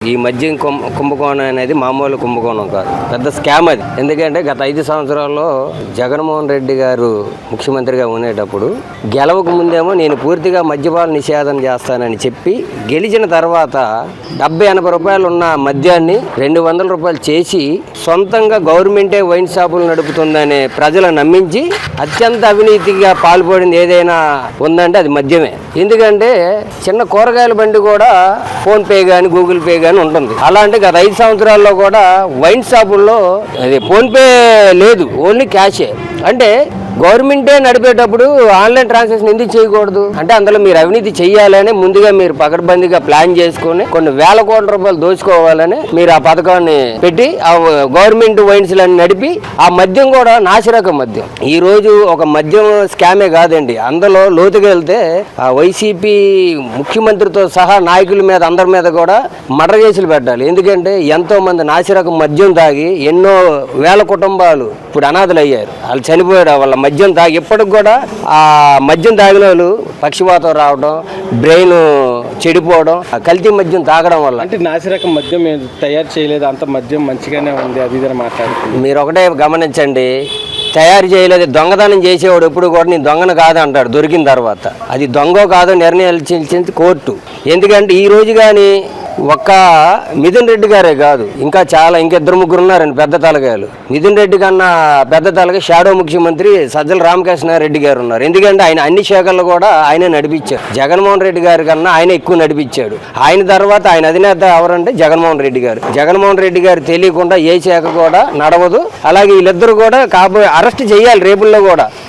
ఈ మద్యం కుంభకోణం అనేది మామూలు కుంభకోణం కాదు. పెద్ద స్కామ్ అది. ఎందుకంటే గత ఐదు సంవత్సరాల్లో జగన్మోహన్ రెడ్డి గారు ముఖ్యమంత్రిగా ఉండేటప్పుడు గెలవక ముందేమో నేను పూర్తిగా మద్యపాన నిషేధం చేస్తానని చెప్పి గెలిచిన తర్వాత డెబ్బై ఎనభై రూపాయలు ఉన్న మద్యాన్ని రెండు వందల రూపాయలు చేసి సొంతంగా గవర్నమెంటే వైన్ షాపులు నడుపుతుందని ప్రజలు నమ్మించి అత్యంత అవినీతిగా పాల్పడింది ఏదైనా ఉందంటే అది మద్యమే. ఎందుకంటే చిన్న కూరగాయల బండి కూడా ఫోన్పే కానీ గూగుల్ పే కానీ ఉంటుంది. అలాంటి గత ఐదు సంవత్సరాల్లో కూడా వైన్ షాపుల్లో అది ఫోన్పే లేదు ఓన్లీ క్యాషే. అంటే గవర్నమెంటే నడిపేటప్పుడు ఆన్లైన్ ట్రాన్సాక్షన్ ఎందుకు చేయకూడదు? అంటే అందులో మీరు అవినీతి చేయాలని ముందుగా మీరు పకడ్బందీగా ప్లాన్ చేసుకొని కొన్ని వేల కోట్ల రూపాయలు దోచుకోవాలని మీరు ఆ పథకాన్ని పెట్టి ఆ గవర్నమెంట్ వైన్స్ నడిపి ఆ మద్యం కూడా నాసిరకం మద్యం. ఈ రోజు ఒక మద్యం స్కామే కాదండి. అందులో లోతుగా వెళ్తే ఆ వైసీపీ ముఖ్యమంత్రితో సహా నాయకుల మీద అందరి మీద కూడా మర్డర్ కేసులు పెట్టాలి. ఎందుకంటే ఎంతో మంది నాసిరకం మద్యం తాగి ఎన్నో వేల కుటుంబాలు ఇప్పుడు అనాథలు అయ్యారు వాళ్ళు చనిపోయారు వాళ్ళ మద్యం తాగి ఇప్పటికి కూడా ఆ మద్యం తాగిన వాళ్ళు పక్షిపాతం రావడం బ్రెయిన్ చెడిపోవడం ఆ కల్తీ మద్యం తాగడం వల్ల. అంటే నాసిరకం మద్యం తయారు చేయలేదు అంత మద్యం మంచిగానే ఉంది అది ఇదని మాట్లాడుతుంది మీరు ఒకటే గమనించండి తయారు చేయలేదు దొంగతనం చేసేవాడు ఎప్పుడు కూడా నేను దొంగను కాదు అంటాడు దొరికిన తర్వాత. అది దొంగో కాదో నిర్ణయించింది కోర్టు. ఎందుకంటే ఈ రోజు కానీ ఒక్క మిథున్ రెడ్డి గారే కాదు ఇంకా చాలా ఇంకిద్దరు ముగ్గురు ఉన్నారండి పెద్ద తలగాయలు మిథున్ రెడ్డి కన్నా పెద్ద తలకాయ షాడో ముఖ్యమంత్రి సజ్జల రామకృష్ణ రెడ్డి గారు ఉన్నారు. ఎందుకంటే ఆయన అన్ని శాఖల్లో కూడా ఆయనే నడిపించారు. జగన్మోహన్ రెడ్డి గారి కన్నా ఆయన ఎక్కువ నడిపించాడు. ఆయన తర్వాత ఆయన అధినేత ఎవరంటే జగన్మోహన్ రెడ్డి గారు. జగన్మోహన్ రెడ్డి గారు తెలియకుండా ఏ శాఖ కూడా నడవదు. అలాగే వీళ్ళిద్దరు కూడా కాబోయే అరెస్ట్ చేయాలి రేపుల్లో కూడా.